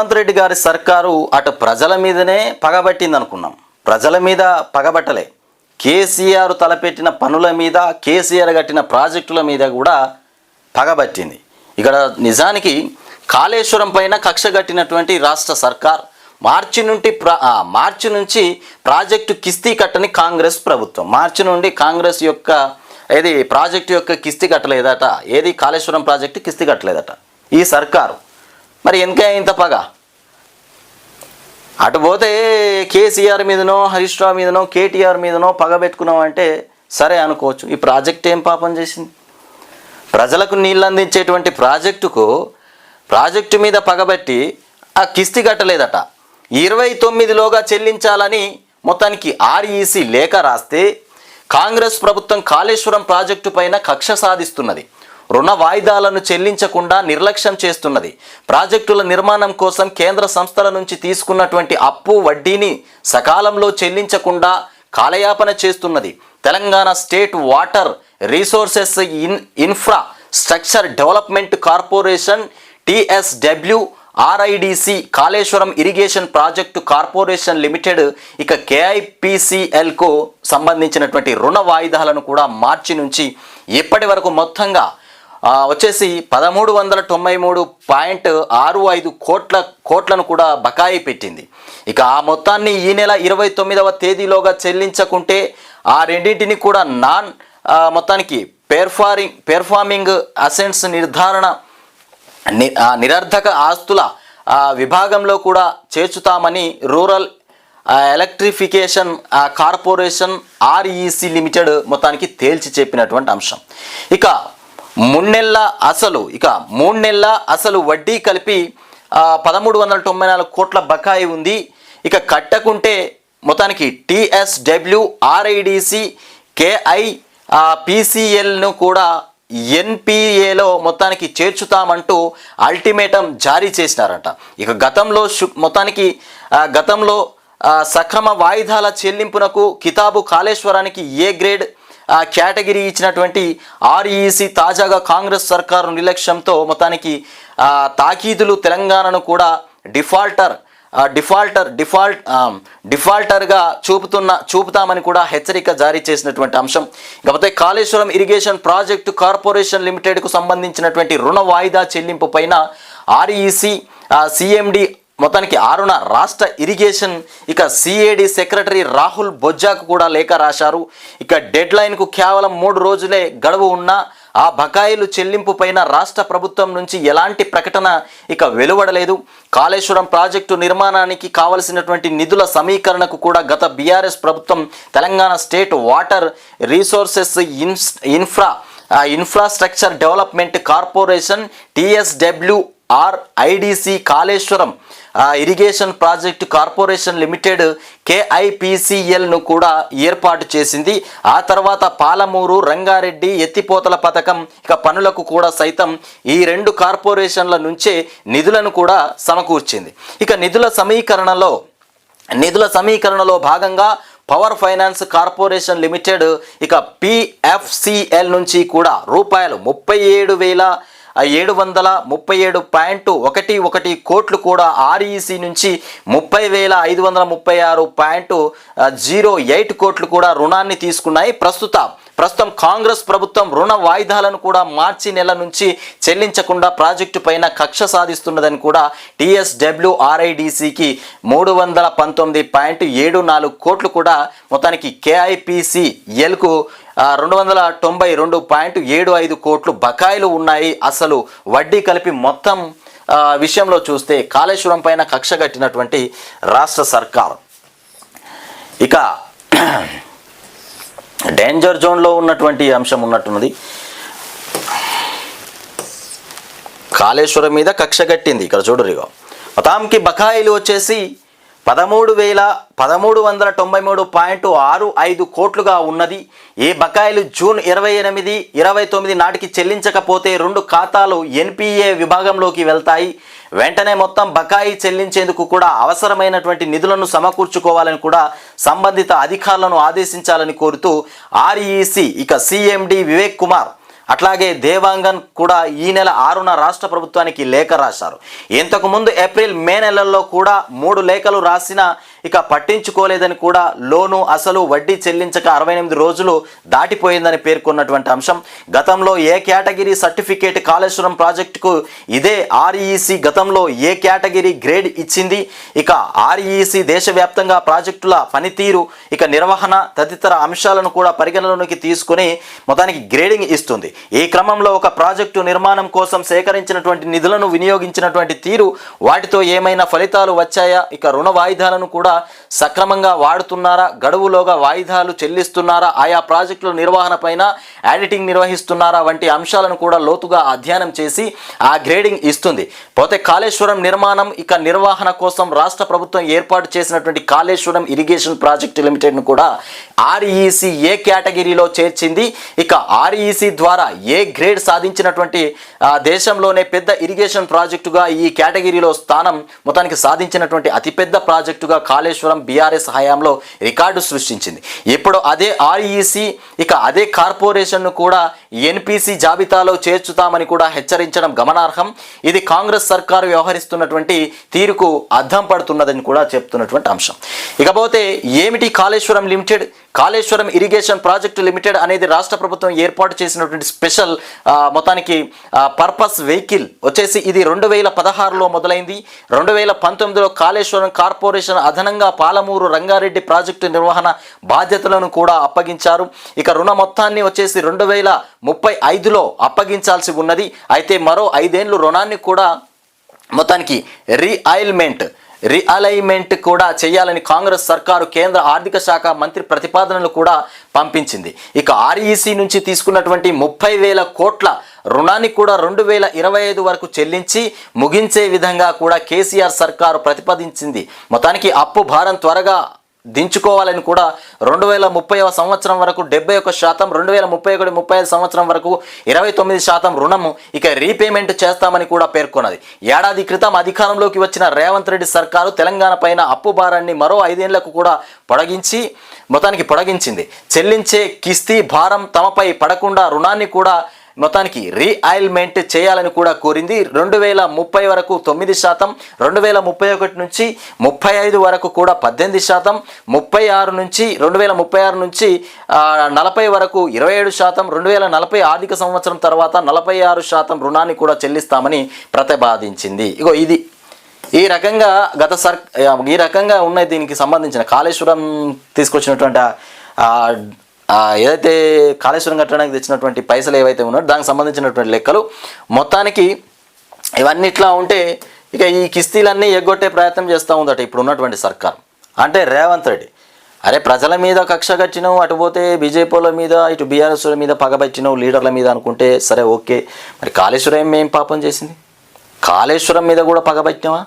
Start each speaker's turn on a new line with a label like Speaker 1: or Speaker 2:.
Speaker 1: రేవంత్ రెడ్డి గారి సర్కారు అటు ప్రజల మీదనే పగబట్టింది అనుకున్నాం. ప్రజల మీద పగబట్టలే. కేసీఆర్ తలపెట్టిన పనుల మీద కేసీఆర్ కట్టిన ప్రాజెక్టుల మీద కూడా పగబట్టింది. ఇక్కడ నిజానికి కాళేశ్వరం పైన కక్ష కట్టినటువంటి రాష్ట్ర సర్కార్ మార్చి నుండి ప్రా ఆ, మార్చి నుంచి ప్రాజెక్టు కిస్తీ కట్టని కాంగ్రెస్ ప్రభుత్వం. మార్చి నుండి కాంగ్రెస్ యొక్క ఏది ప్రాజెక్టు యొక్క కిస్తీ కట్టలేదట. ఏది కాళేశ్వరం ప్రాజెక్టు కిస్తీ కట్టలేదట. ఈ సర్కారు మరి ఎందుకే ఇంత పగ? అటు పోతే కేసీఆర్ మీదనో హరీష్ రావు మీదనో కేటీఆర్ మీదనో పగ పెట్టుకున్నాం అంటే సరే అనుకోవచ్చు. ఈ ప్రాజెక్ట్ ఏం పాపం చేసింది? ప్రజలకు నీళ్ళు అందించేటువంటి ప్రాజెక్టుకు ప్రాజెక్టు మీద పగబట్టి ఆ కిస్తి కట్టలేదట. ఇరవై తొమ్మిదిలోగా చెల్లించాలని మొత్తానికి ఆర్ఈసీ లేఖ రాస్తే కాంగ్రెస్ ప్రభుత్వం కాళేశ్వరం ప్రాజెక్టు పైన కక్ష సాధిస్తున్నది. రుణ వాయిదాలను చెల్లించకుండా నిర్లక్ష్యం చేస్తున్నది. ప్రాజెక్టుల నిర్మాణం కోసం కేంద్ర సంస్థల నుంచి తీసుకున్నటువంటి అప్పు వడ్డీని సకాలంలో చెల్లించకుండా కాలయాపన చేస్తున్నది. Telangana state water resources in infrastructure development corporation TSW RIDC Kaleshwaram irrigation project corporation limited ఇక కేఐపిసిఎల్కు సంబంధించినటువంటి రుణ వాయిదాలను కూడా మార్చి నుంచి ఇప్పటి వరకు మొత్తంగా వచ్చేసి పదమూడు వందల తొంభై మూడు పాయింట్ ఆరు ఐదు కోట్ల కోట్లను కూడా బకాయి పెట్టింది. ఇక ఆ మొత్తాన్ని ఈ నెల ఇరవై తొమ్మిదవ తేదీలోగా చెల్లించకుంటే ఆ రెండింటిని కూడా నాన్ మొత్తానికి పెర్ఫారింగ్ పెర్ఫార్మింగ్ అసెంట్స్ నిర్ధారణ ని- నిరర్ధక ఆస్తుల విభాగంలో కూడా చేర్చుతామని rural electrification corporation REC limited మొత్తానికి తేల్చి చెప్పినటువంటి అంశం. ఇక మూన్నెళ్ళ అసలు ఇక మూడు నెలల అసలు వడ్డీ కలిపి పదమూడు వందల తొంభై నాలుగు కోట్ల బకాయి ఉంది. ఇక కట్టకుంటే మొత్తానికి టిఎస్డబ్ల్యూ ఆర్ఐడిసి కేఐ పీసీఎల్ను కూడా ఎన్పిఏలో మొత్తానికి చేర్చుతామంటూ అల్టిమేటం జారీ చేసినారట. ఇక గతంలో మొత్తానికి గతంలో సక్రమ వాయిదాల చెల్లింపునకు కితాబు కాళేశ్వరానికి ఏ గ్రేడ్ ఆ, కేటగిరీ ఇచ్చినటువంటి ఆర్ఈసి తాజాగా కాంగ్రెస్ సర్కారు నిర్లక్ష్యంతో మొత్తానికి తాకీదులు తెలంగాణను కూడా డిఫాల్టర్ డిఫాల్టర్ డిఫాల్ట్ డిఫాల్టర్గా చూపుతున్న చూపుతామని కూడా హెచ్చరిక జారీ చేసినటువంటి అంశం. కాకపోతే కాళేశ్వరం ఇరిగేషన్ ప్రాజెక్టు కార్పొరేషన్ లిమిటెడ్కు సంబంధించినటువంటి రుణ వాయిదా చెల్లింపు పైన ఆర్ఈసి సిఎండి మొత్తానికి ఆరున రాష్ట్ర ఇరిగేషన్ ఇక సిఏడి సెక్రటరీ రాహుల్ బొజ్జాకు కూడా లేఖ రాశారు. ఇక డెడ్ లైన్కు కేవలం మూడు రోజులే గడువు ఉన్నా ఆ బకాయిలు చెల్లింపు పైన రాష్ట్ర ప్రభుత్వం నుంచి ఎలాంటి ప్రకటన ఇక వెలువడలేదు. కాళేశ్వరం ప్రాజెక్టు నిర్మాణానికి కావలసినటువంటి నిధుల సమీకరణకు కూడా గత బీఆర్ఎస్ ప్రభుత్వం Telangana state water resources ins infra infrastructure development corporation TSW IDC Kaleshwaram irrigation project corporation limited కేఐపిసిఎల్ను కూడా ఏర్పాటు చేసింది. ఆ తర్వాత పాలమూరు రంగారెడ్డి ఎత్తిపోతల పథకం ఇక పనులకు కూడా సైతం ఈ రెండు కార్పొరేషన్ల నుంచే నిధులను కూడా సమకూర్చింది. ఇక నిధుల సమీకరణలో నిధుల సమీకరణలో భాగంగా పవర్ ఫైనాన్స్ కార్పొరేషన్ లిమిటెడ్ ఇక పిఎఫ్సిఎల్ నుంచి కూడా రూపాయలు ముప్పై ఏడు వేల ఏడు వందల ముప్పై ఏడు పాయింట్ ఒకటి ఒకటి కోట్లు కూడా ఆర్ఈసి నుంచి ముప్పై వేల ఐదు వందల ముప్పై ఆరు పాయింట్ జీరో ఎయిట్ కోట్లు కూడా రుణాన్ని తీసుకున్నాయి. ప్రస్తుత ప్రస్తుతం కాంగ్రెస్ ప్రభుత్వం రుణ వాయిదాలను కూడా మార్చి నెల నుంచి చెల్లించకుండా ప్రాజెక్టు పైన కక్ష సాధిస్తున్నదని కూడా టిఎస్డబ్ల్యూఆర్ఐడిసికి మూడు వందల పంతొమ్మిది పాయింట్ ఏడు నాలుగు కోట్లు కూడా మొత్తానికి కేఐపిసిఎల్కు రెండు వందల తొంభై రెండు పాయింట్ ఏడు ఐదు కోట్లు బకాయిలు ఉన్నాయి. అసలు వడ్డీ కలిపి మొత్తం విషయంలో చూస్తే కాళేశ్వరం పైన కక్ష కట్టినటువంటి రాష్ట్ర సర్కార్. ఇక డేంజర్ జోన్లో ఉన్నటువంటి అంశం ఉన్నట్టున్నది. కాళేశ్వరం మీద కక్ష కట్టింది. ఇక్కడ చూడరు ఇగో. బకాయిలు వచ్చేసి పదమూడు వేల పదమూడు వందల తొంభై మూడు పాయింట్ ఆరు ఐదు కోట్లుగా ఉన్నది. ఈ బకాయిలు జూన్ ఇరవై ఎనిమిది ఇరవై తొమ్మిది నాటికి చెల్లించకపోతే రెండు ఖాతాలు ఎన్పిఏ విభాగంలోకి వెళ్తాయి. వెంటనే మొత్తం బకాయి చెల్లించేందుకు కూడా అవసరమైనటువంటి నిధులను సమకూర్చుకోవాలని కూడా సంబంధిత అధికారులను ఆదేశించాలని కోరుతూ ఆర్ఈసి ఇక సిఎండి వివేక్ కుమార్ అట్లాగే దేవాంగన్ కూడా ఈ నెల ఆరున రాష్ట్ర ప్రభుత్వానికి లేఖ రాశారు. ఇంతకుముందు ఏప్రిల్ మే నెలల్లో కూడా మూడు లేఖలు రాసిన ఇక పట్టించుకోలేదని కూడా లోను అసలు వడ్డీ చెల్లించక అరవై ఎనిమిది రోజులు దాటిపోయిందని పేర్కొన్నటువంటి అంశం. గతంలో ఏ కేటగిరీ సర్టిఫికేట్ కాళేశ్వరం ప్రాజెక్టుకు ఇదే ఆర్ఈసి గతంలో ఏ కేటగిరీ గ్రేడ్ ఇచ్చింది? ఇక ఆర్ఈసి దేశవ్యాప్తంగా ప్రాజెక్టుల పనితీరు ఇక నిర్వహణ తదితర అంశాలను కూడా పరిగణలోకి తీసుకుని మొత్తానికి గ్రేడింగ్ ఇస్తుంది. ఈ క్రమంలో ఒక ప్రాజెక్టు నిర్మాణం కోసం సేకరించినటువంటి నిధులను వినియోగించినటువంటి తీరు వాటితో ఏమైనా ఫలితాలు వచ్చాయా? ఇక రుణ వాయిదాలను కూడా సక్రమంగా వాడుతున్నారా? గడువులోగా వాయిదాలు చెల్లిస్తున్నారా? ఆయా ప్రాజెక్టుల నిర్వహణ పైన ఆడిటింగ్ నిర్వహిస్తున్నారా? వంటి అంశాలను కూడా లోతుగా అధ్యయనం చేసి ఆ గ్రేడింగ్ ఇస్తుంది. పోతే కాళేశ్వరం నిర్మాణం ఇక నిర్వహణ కోసం రాష్ట్ర ప్రభుత్వం ఏర్పాటు చేసినటువంటి కాళేశ్వరం ఇరిగేషన్ ప్రాజెక్టు లిమిటెడ్ను కూడా ఆర్ఈసి ఏ కేటగిరీలో చేర్చింది? ఇక ఆర్ఈసి ద్వారా ఏ గ్రేడ్ సాధించినటువంటి దేశంలోనే పెద్ద ఇరిగేషన్ ప్రాజెక్టుగా ఈ కేటగిరీలో స్థానం మొత్తానికి సాధించినటువంటి అతిపెద్ద ప్రాజెక్టుగా కాళేశ్వరం బీఆర్ఎస్ హయాంలో రికార్డు సృష్టించింది. ఇప్పుడు అదే ఆర్ఈసి ఇక అదే కార్పొరేషన్ను కూడా ఎన్పిసి జాబితాలో చేర్చుతామని కూడా హెచ్చరించడం గమనార్హం. ఇది కాంగ్రెస్ సర్కారు వ్యవహరిస్తున్నటువంటి తీరుకు అద్దం పడుతున్నదని కూడా చెప్తున్నటువంటి అంశం. ఇకపోతే ఏమిటి Kaleshwaram limited? Kaleshwaram irrigation project limited అనేది రాష్ట్ర ప్రభుత్వం ఏర్పాటు చేసినటువంటి స్పెషల్ మొత్తానికి పర్పస్ వెహికల్ వచ్చేసి ఇది రెండు వేల పదహారులో మొదలైంది. రెండు వేల పంతొమ్మిదిలో కాళేశ్వరం కార్పొరేషన్ అదనంగా పాలమూరు రంగారెడ్డి ప్రాజెక్టు నిర్వహణ బాధ్యతలను కూడా అప్పగించారు. ఇక రుణ మొత్తాన్ని వచ్చేసి రెండు వేల ముప్పై ఐదులో అప్పగించాల్సి ఉన్నది. అయితే మరో ఐదేండ్లు రుణాన్ని కూడా మొత్తానికి రీఅయిల్మెంట్ రీఅలైన్మెంట్ కూడా చేయాలని కాంగ్రెస్ సర్కారు కేంద్ర ఆర్థిక శాఖ మంత్రి ప్రతిపాదనలు కూడా పంపించింది. ఇక ఆర్ఈసీ నుంచి తీసుకున్నటువంటి ముప్పై వేల కోట్ల రుణాన్ని కూడా రెండు వేల ఇరవై ఐదు వరకు చెల్లించి ముగించే విధంగా కూడా కేసీఆర్ సర్కారు ప్రతిపాదించింది. మొత్తానికి అప్పు భారం త్వరగా దించుకోవాలని కూడా రెండు వేల ముప్పై సంవత్సరం వరకు డెబ్బై ఒక శాతం రెండు వేల ముప్పై ఒకటి ముప్పై ఐదు సంవత్సరం వరకు ఇరవై తొమ్మిది శాతం రుణము ఇక రీపేమెంట్ చేస్తామని కూడా పేర్కొన్నది. ఏడాది క్రితం అధికారంలోకి వచ్చిన రేవంత్ రెడ్డి సర్కారు తెలంగాణ పైన అప్పు భారాన్ని మరో ఐదేళ్ళకు కూడా పొడగించి మొత్తానికి పొడగించింది. చెల్లించే కిస్తీ భారం తమపై పడకుండా రుణాన్ని కూడా మొత్తానికి రీఅయిల్మెంట్ చేయాలని కూడా కోరింది. రెండు వేల ముప్పై వరకు తొమ్మిది శాతం రెండు వేల ముప్పై ఒకటి నుంచి ముప్పై ఐదు వరకు కూడా పద్దెనిమిది శాతం ముప్పై ఆరు నుంచి రెండు వేల ముప్పై ఆరు నుంచి నలభై వరకు ఇరవై ఏడు శాతం రెండు వేల నలభై ఆర్థిక సంవత్సరం తర్వాత నలభై ఆరు శాతం రుణాన్ని కూడా చెల్లిస్తామని ప్రతిపాదించింది. ఇగో ఇది. ఈ రకంగా గత సర్ ఈ రకంగా ఉన్నాయి దీనికి సంబంధించిన కాళేశ్వరం తీసుకొచ్చినటువంటి ఏదైతే కాళేశ్వరం కట్టడానికి తెచ్చినటువంటి పైసలు ఏవైతే ఉన్నాయో దానికి సంబంధించినటువంటి లెక్కలు మొత్తానికి ఇవన్నీ ఇట్లా ఉంటే ఇక ఈ కిస్తీలన్నీ ఎగ్గొట్టే ప్రయత్నం చేస్తూ ఉందట ఇప్పుడు ఉన్నటువంటి సర్కార్. అంటే రేవంత్ రెడ్డి అరే ప్రజల మీద కక్ష కట్టినావు అటు పోతే బీజేపీల మీద ఇటు బీఆర్ఎస్ల మీద పగబెట్టినావు లీడర్ల మీద అనుకుంటే సరే ఓకే మరి కాళేశ్వరం ఏం పాపం చేసింది? కాళేశ్వరం మీద కూడా పగబెట్టినావా